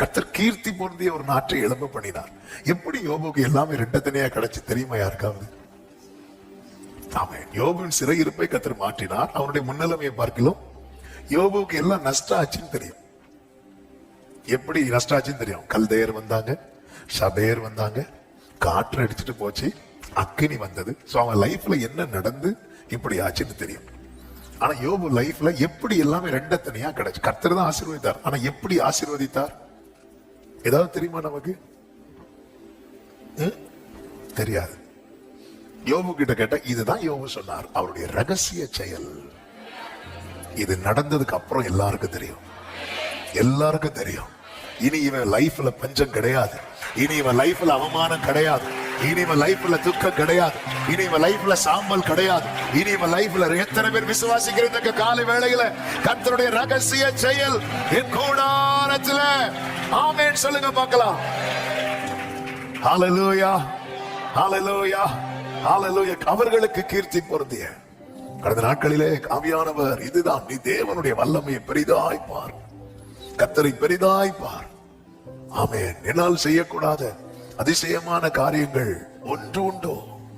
கர்த்தர் கீர்த்தி பொருந்திய ஒரு நாட்டை எழும்ப பண்ணினார். எப்படி யோபுக்கு எல்லாமே ரெட்டத்தனையா கிடைச்சு தெரியுமா யாருக்காவது? ஆமென். யோபுவின் சிறையிருப்பை கர்த்தர் மாற்றினார். அவனுடைய முன்னிலைமையை பார்க்கலாம் யோபுவுக்கு எல்லாம் நஷ்டம் ஆச்சுன்னு தெரியும். எப்படி நஷ்டம் ஆச்சுன்னு தெரியும்? கல்தையர் வந்தாங்க சபையர் வந்தாங்க காற்று அடிச்சுட்டு போச்சு அக்கினி வந்தது. சோ அவன் லைஃப்ல என்ன நடந்து இப்படி ஆச்சுன்னு தெரியும். ஆனா யோபு லைஃப்ல எப்படி எல்லாமே ரெண்ட தனியா கிடைச்சு கர்த்தர் தான் ஆசீர்வதித்தார். ஆனா எப்படி ஆசீர்வதித்தார்? ஏதாவது தெரியுமா நமக்கு? தெரியாது. யோபு கிட்ட கேட்ட இதுதான் யோபு சொன்னார். அவருடைய ரகசிய செயல். இது நடந்ததுக்கு அப்புறம் எல்லாருக்கும் தெரியும். எல்லாருக்கும் தெரியும். இனி இவன் லைஃப்ல பஞ்சம் கிடையாது. இனி இவன் லைஃப்ல அவமானம் கிடையாது. இனி இவன் லைஃப்ல துக்கம் கிடையாது. இனி இவன் லைஃப்ல சாம்பல் கிடையாது. இனி இவன் லைஃப்ல எத்தனை பேர் விசுவாசிக்கிறதுக்கு காலை வேளையில? கத்தருடைய ரகசிய செயல். என் கூட கூடாரத்துல ஆமேன் சொல்லுங்க பார்க்கலாம். ஹalleluya ஹalleluya ஹalleluya. அவர்களுக்கு கீர்த்தி பொருந்திய. கடந்த நாட்களிலே காவியானவர் இதுதான் நீ தேவனுடைய வல்லமையை பெரிதாய் பார். கத்தரை பெரிதாய் பார். ஆமென். என்னால் செய்யக்கூடாத அதிசயமான காரியங்கள் ஒன்று உண்டோ?